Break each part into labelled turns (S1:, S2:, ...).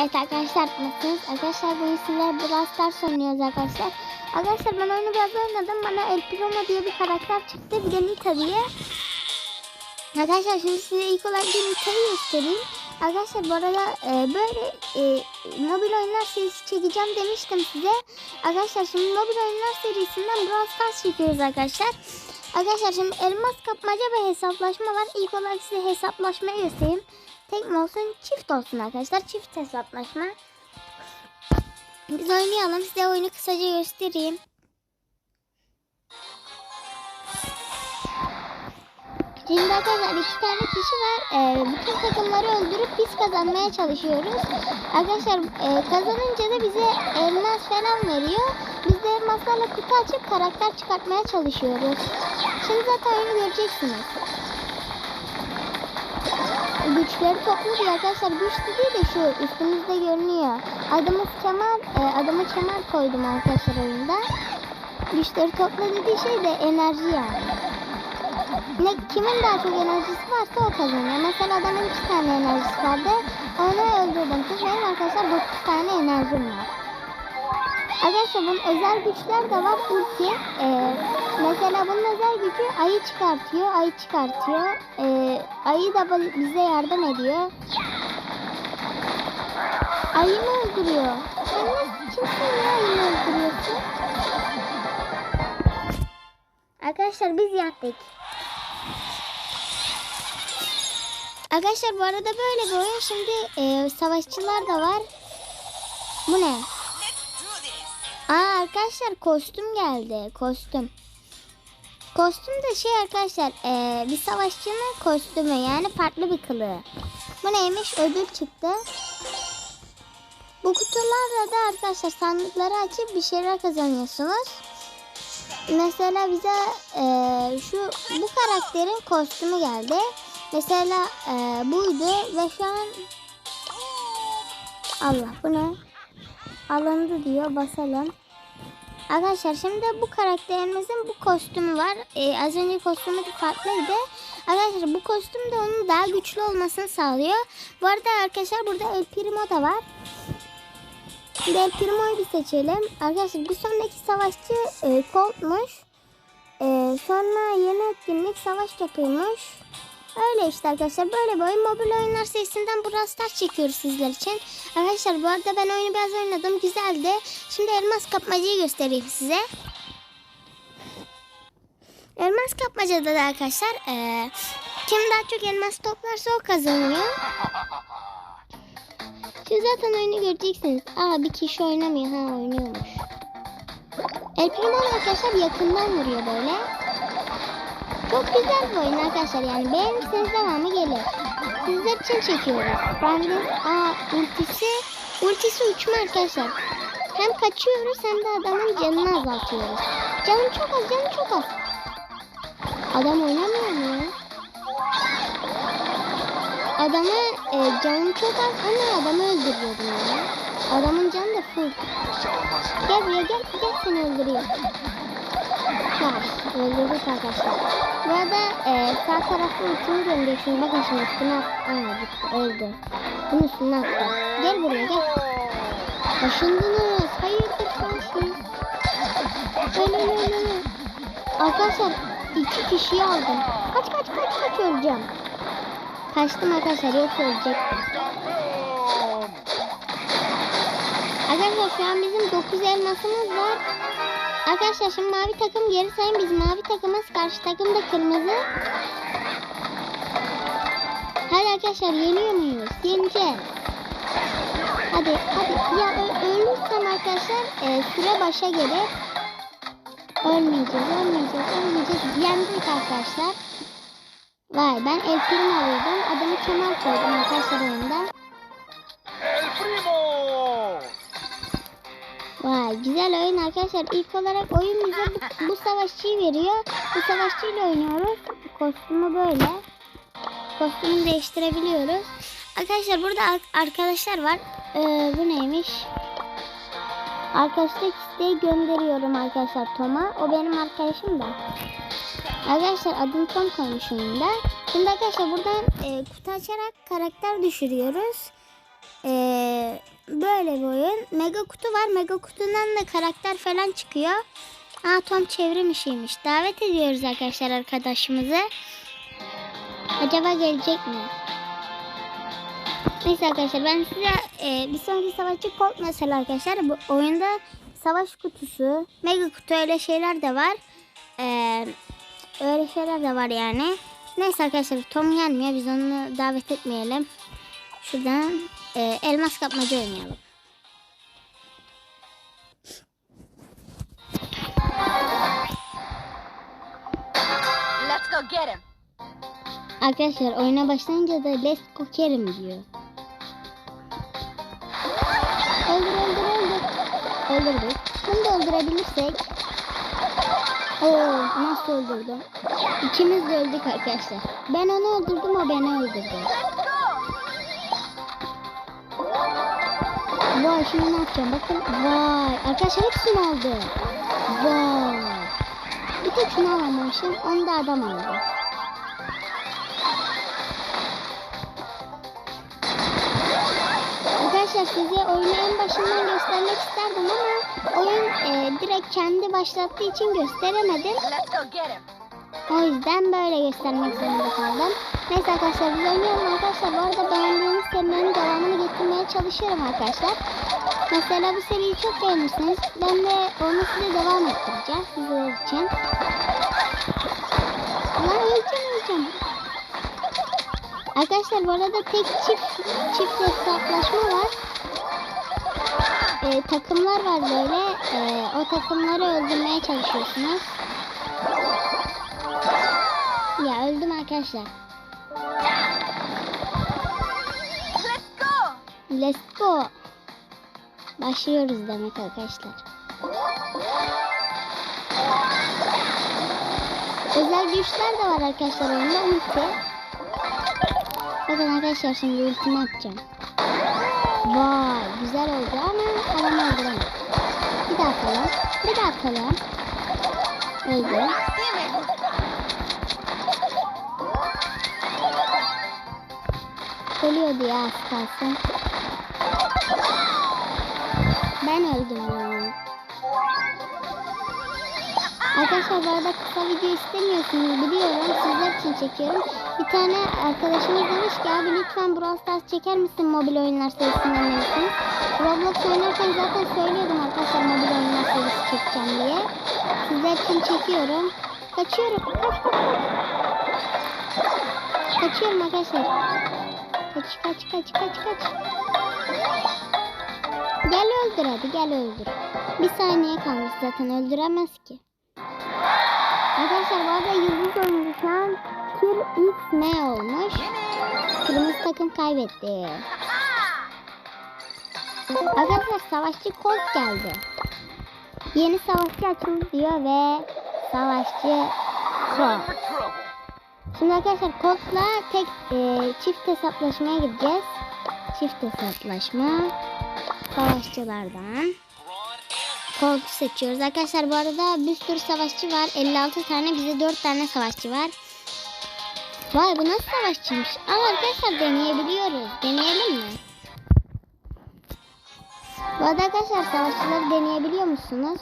S1: Evet arkadaşlar nasılsınız? Arkadaşlar bugün sizler Brawl Stars oynuyoruz arkadaşlar. Arkadaşlar ben oyunu biraz oynadım. Bana El Primo diye bir karakter çıktı. Bir de Nita diye. Arkadaşlar şimdi size ilk olarak bir Nita'yı göstereyim. Arkadaşlar bu arada e, böyle e, mobil oyunlar serisi çekeceğim demiştim size. Arkadaşlar şimdi mobil oyunlar serisinden Brawl Stars çekiyoruz arkadaşlar. Arkadaşlar şimdi elmas kapmaca ve hesaplaşma var. İlk olarak size hesaplaşmayı göstereyim. Tek mi olsun çift olsun arkadaşlar. Çift hesaplaşma. Biz oynayalım. Size oyunu kısaca göstereyim. Şimdi arkadaşlar iki tane kişi var. Ee, bütün takımları öldürüp biz kazanmaya çalışıyoruz. Arkadaşlar e, kazanınca da bize elmas falan veriyor. Biz de elmaslarla kutu açıp karakter çıkartmaya çalışıyoruz. Şimdi zaten oyunu göreceksiniz. Güçleri topluyor arkadaşlar. Güç değil de şu üstümüzde görünüyor. Adımız Kemal, e, adımı Kemal koydum arkadaşlar oyunda. Güçleri topla dediği şey de enerji yani. Ne, kimin daha çok enerjisi varsa o kazanıyor. Mesela adamın iki tane enerjisi vardı. Onu öldürdüm. Kız benim arkadaşlar 9 tane enerjim var. Arkadaşlar bunun özel güçler de var. Ulti. Ee, mesela bunun özel gücü ayı çıkartıyor. Ayı çıkartıyor. Ee, ayı da bize yardım ediyor. Ayı mı öldürüyor? Sen nasıl kimsin ya ayı öldürüyorsun? Arkadaşlar biz yattık. Arkadaşlar bu arada böyle bir oyun. Şimdi e, savaşçılar da var. Bu ne? Aa arkadaşlar kostüm geldi. Kostüm. Kostüm de şey arkadaşlar e, bir savaşçının kostümü yani farklı bir kılığı. Bu neymiş? Ödül çıktı. Bu kutularla da arkadaşlar sandıkları açıp bir şeyler kazanıyorsunuz. Mesela bize e, şu bu karakterin kostümü geldi. Mesela e, buydu ve şu an Allah bu ne? Alındı diyor basalım. Arkadaşlar şimdi bu karakterimizin bu kostümü var. E, az önce kostümü farklıydı. Arkadaşlar bu kostüm de onun daha güçlü olmasını sağlıyor. Bu arada arkadaşlar burada El Primo da var. Şimdi El Primo'yu bir seçelim. Arkadaşlar bir sonraki savaşçı e, Colt'muş. E, sonra yeni etkinlik savaş topuymuş. Öyle işte arkadaşlar böyle bir oyun mobil oyunlar serisinden Brawl Stars çekiyoruz sizler için. Arkadaşlar bu arada ben oyunu biraz oynadım güzeldi. Şimdi elmas kapmacayı göstereyim size. Elmas kapmacada da arkadaşlar eee, kim daha çok elmas toplarsa o kazanıyor. Siz zaten oyunu göreceksiniz. Aa bir kişi oynamıyor ha oynuyormuş. El arkadaşlar yakından vuruyor böyle. Çok güzel bir oyun arkadaşlar yani beğenirseniz devamı gelir. Sizler için çekiyoruz. Ben de aa ultisi ultisi uçma arkadaşlar. Hem kaçıyoruz hem de adamın canını azaltıyoruz. Canım çok az canım çok az. Adam oynamıyor mu ya? Adamı e, canım çok az ama adamı öldürüyordum ya. Adamın canı da full. Gel buraya gel gel seni öldürüyor. Var. Öldürdük arkadaşlar. Bu arada e, sağ tarafta ultimi gönderiyorsun. Bakın şimdi üstüne at. Aa. Öldü. Bunun üstüne attı. Gel buraya gel. Taşındınız. Hayırdır sensiz. Öyle öyle öyle. Arkadaşlar iki kişiyi aldım. Kaç kaç kaç kaç öleceğim. Kaçtım arkadaşlar yoksa ölecektim. Arkadaşlar şu an bizim 9 elmasımız var. Arkadaşlar şimdi mavi takım geri sayın. Biz mavi takımız. Karşı takım da kırmızı. Hadi arkadaşlar yeniyor muyuz? Yeneceğiz. Hadi hadi. Ya ölürsem arkadaşlar e, süre başa gelir. Ölmeyeceğiz, ölmeyeceğiz, ölmeyeceğiz. Yendik arkadaşlar. Vay ben El Primo alıyordum. Adımı Kemal koydum arkadaşlar oyunda. Vay güzel oyun arkadaşlar. İlk olarak oyun bize bu, bu savaşçıyı veriyor. Bu savaşçıyla oynuyoruz. Kostümü böyle. Kostümü değiştirebiliyoruz. Arkadaşlar burada ar- arkadaşlar var. Ee, bu neymiş? Arkadaşlık isteği gönderiyorum arkadaşlar Tom'a. O benim arkadaşım da. Arkadaşlar adını Tom koymuş oyunda. Şimdi arkadaşlar buradan e, kutu açarak karakter düşürüyoruz. Ee, böyle bir oyun. Mega kutu var. Mega kutundan da karakter falan çıkıyor. Aa Tom çevrim işiymiş. Davet ediyoruz arkadaşlar arkadaşımızı. Acaba gelecek mi? Neyse arkadaşlar ben size e, bir sonraki savaşçı Colt mesela arkadaşlar. Bu oyunda savaş kutusu, mega kutu öyle şeyler de var. Ee, öyle şeyler de var yani. Neyse arkadaşlar Tom gelmiyor. Biz onu davet etmeyelim. Şuradan e, elmas kapmaca oynayalım.
S2: Let's go get him.
S1: Arkadaşlar oyuna başlayınca da let's go Kerim diyor. Öldür öldür öldür. Öldürdük. Bunu da öldürebilirsek. Oo nasıl öldürdüm? İkimiz de öldük arkadaşlar. Ben onu öldürdüm o beni öldürdü. Vay şimdi ne yapacağım bakın. Vay arkadaşlar hepsini aldı. Vay. Bir tek şunu alamamışım. Onu da adam aldı. Arkadaşlar size oyunu en başından göstermek isterdim ama oyun e, direkt kendi başlattığı için gösteremedim. O yüzden böyle göstermek zorunda kaldım. Neyse arkadaşlar biz oynayalım arkadaşlar. Bu arada serilerin getirmeye çalışıyorum arkadaşlar. Mesela bu seriyi çok beğenirseniz ben de onu size devam ettireceğim sizler için. Lan öleceğim öleceğim. Arkadaşlar bu arada tek çift çift hesaplaşma var. Ee, takımlar var böyle. Ee, o takımları öldürmeye çalışıyorsunuz. Ya öldüm arkadaşlar.
S2: Let's go.
S1: Başlıyoruz demek arkadaşlar. Özel güçler de var arkadaşlar oyunda ulti. Bakın arkadaşlar şimdi ultimi atacağım. Vay güzel oldu ama adamı öldüremedim. Bir daha atalım. Bir daha atalım. Öldü. Ölüyordu ya az kalsın. Ben ya. Arkadaşlar bu arada kısa video istemiyorsunuz biliyorum. Sizler için çekiyorum. Bir tane arkadaşımız demiş ki abi lütfen Brawl Stars çeker misin mobil oyunlar serisinden birisini? Roblox oynarken zaten söylüyordum arkadaşlar mobil oyunlar serisi çekeceğim diye. Sizler için çekiyorum. Kaçıyorum. Kaç kaç kaç. Kaçıyorum arkadaşlar. Kaç kaç kaç kaç kaç. Gel öldür hadi gel öldür. Bir saniye kalmış zaten öldüremez ki. Arkadaşlar bu arada yıldız oyuncu şu an M olmuş. Kırmızı takım kaybetti. Arkadaşlar savaşçı Colt geldi. Yeni savaşçı açıldı diyor ve savaşçı
S3: trouble.
S1: Şimdi arkadaşlar Colt'la tek e, çift hesaplaşmaya gideceğiz. Çift hesaplaşma. Savaşçılardan. Colt'u seçiyoruz. Arkadaşlar bu arada bir sürü savaşçı var. 56 tane bize 4 tane savaşçı var. Vay bu nasıl savaşçıymış? Ama arkadaşlar deneyebiliyoruz. Deneyelim mi? Bu arada arkadaşlar savaşçıları deneyebiliyor musunuz?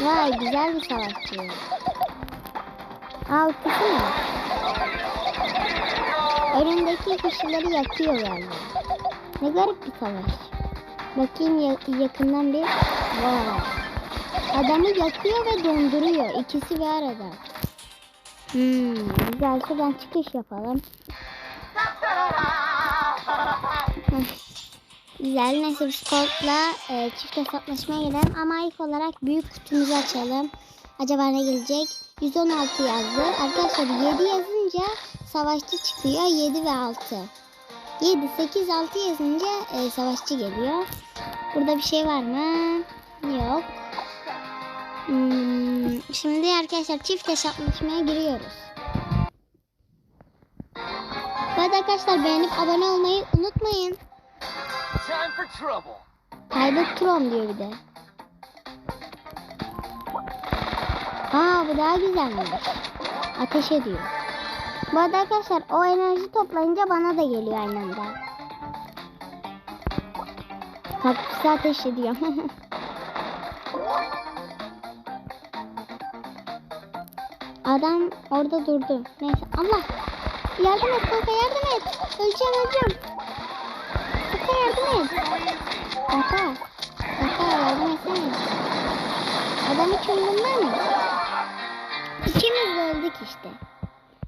S1: Vay güzel bir savaşçı. Aa ultisi mi? Önündeki kişileri yakıyor yani. Ne garip bir savaş. Bakayım ya- yakından bir. Vay. Adamı yakıyor ve donduruyor. İkisi bir arada. Hmm, güzel şuradan çıkış yapalım. Güzel. Neyse biz Colt'la e, çift hesaplaşmaya gidelim. Ama ilk olarak büyük kutumuzu açalım. Acaba ne gelecek? 116 yazdı. Arkadaşlar 7 yazınca savaşçı çıkıyor. 7 ve 6. 7, 8, 6 yazınca e, savaşçı geliyor. Burada bir şey var mı? Yok. Hmm, şimdi arkadaşlar çift hesaplaşmaya giriyoruz. Bu arada arkadaşlar beğenip abone olmayı unutmayın. Kaybet Tron diyor bir de. Aa bu daha güzelmiş. Ateş ediyor. Bu arada arkadaşlar o enerji toplayınca bana da geliyor aynı anda. Kaktüsü ateş ediyor. Adam orada durdu. Neyse Allah. Yardım et kanka yardım et. Öleceğim öleceğim. Kanka yardım et. Kanka. Kanka yardım etsene. Adam hiç umurunda mı? İkimiz öldük işte.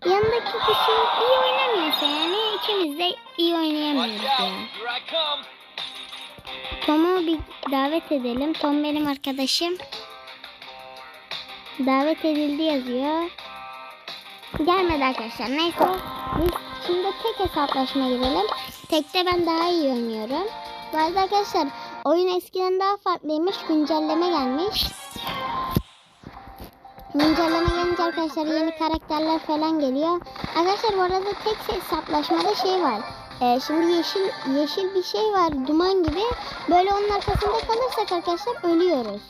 S1: Yanındaki kişi iyi oynamıyorsa yani ikimiz de iyi oynayamıyoruz yani. Tom'u bir davet edelim. Tom benim arkadaşım. Davet edildi yazıyor. Gelmedi arkadaşlar. Neyse. Biz şimdi tek hesaplaşma girelim. Tekte ben daha iyi oynuyorum. Bu arada arkadaşlar oyun eskiden daha farklıymış. Güncelleme gelmiş. Güncelleme gelince arkadaşlar yeni karakterler falan geliyor. Arkadaşlar bu arada tek hesaplaşmada şey var. Ee, şimdi yeşil yeşil bir şey var duman gibi. Böyle onun arkasında kalırsak arkadaşlar ölüyoruz.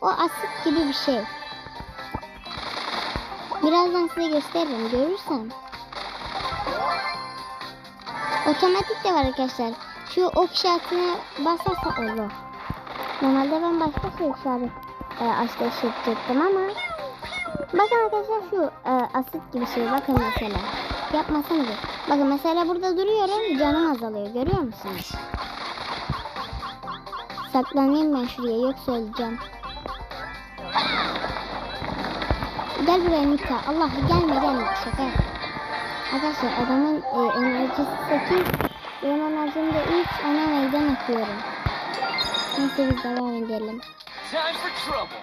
S1: O asit gibi bir şey. Birazdan size gösteririm görürsen. Otomatik de var arkadaşlar. Şu ok işaretine basarsa olur. Normalde ben başka şey işaret e, edecektim ama Bakın arkadaşlar şu e, asit gibi şey bakın mesela. Yapmasanıza. Bakın mesela burada duruyorum canım azalıyor görüyor musunuz? Saklanayım ben şuraya yoksa öleceğim. Gel buraya Mika. Allah gelme gelme şaka. Arkadaşlar adamın e, enerjisi 8. Benim enerjim de 3. Ona meydan okuyorum. Neyse biz devam edelim.
S3: Time for trouble.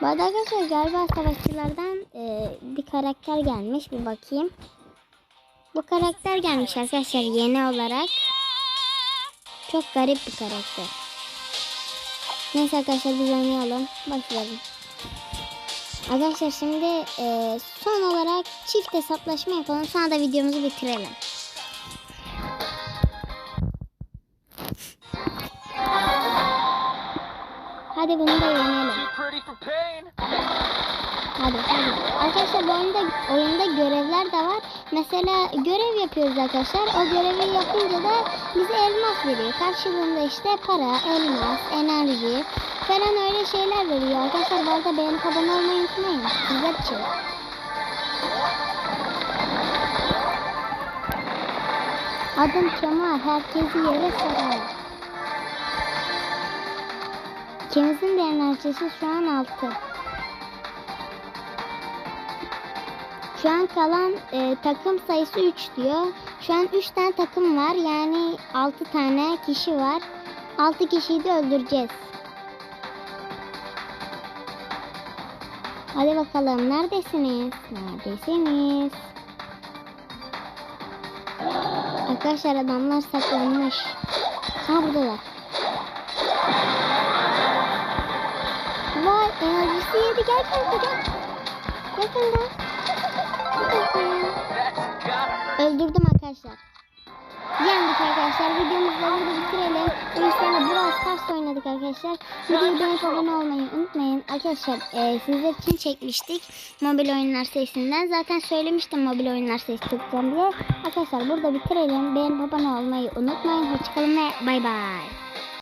S1: Bu arada arkadaşlar galiba savaşçılardan e, bir karakter gelmiş. Bir bakayım. Bu karakter gelmiş arkadaşlar yeni olarak. Çok garip bir karakter. Neyse arkadaşlar biz oynayalım. Başlayalım. Arkadaşlar şimdi e, son olarak çift hesaplaşma yapalım. Sonra da videomuzu bitirelim. Hadi bunu da yenelim. Hadi hadi. Arkadaşlar bu oyunda, oyunda görevler de var. Mesela görev yapıyoruz arkadaşlar. O görevi yapınca da bize elmas veriyor. Karşılığında işte para, elmas, enerji falan öyle şeyler veriyor. Arkadaşlar bu arada beğenip abone olmayı unutmayın. Sizler için. Adım Kemal. Herkesi yere sarar. İkimizin de enerjisi şu an 6. Şu an kalan e, takım sayısı 3 diyor. Şu an 3 tane takım var. Yani 6 tane kişi var. 6 kişiyi de öldüreceğiz. Hadi bakalım neredesiniz? Neredesiniz? Arkadaşlar adamlar saklanmış. Ha buradalar. Yedi gel kanka gel. Gel kanka. Öldürdüm arkadaşlar. Yendik arkadaşlar. Videomuzu da burada bitirelim. Bu yüzden de Brawl Stars oynadık arkadaşlar. Videoyu beğenip abone olmayı unutmayın. Arkadaşlar e, sizler için çekmiştik. Mobil oyunlar sesinden. Zaten söylemiştim mobil oyunlar sesi tutacağım diye. Arkadaşlar burada bitirelim. Beğenip abone olmayı unutmayın. Hoşçakalın ve bay bay.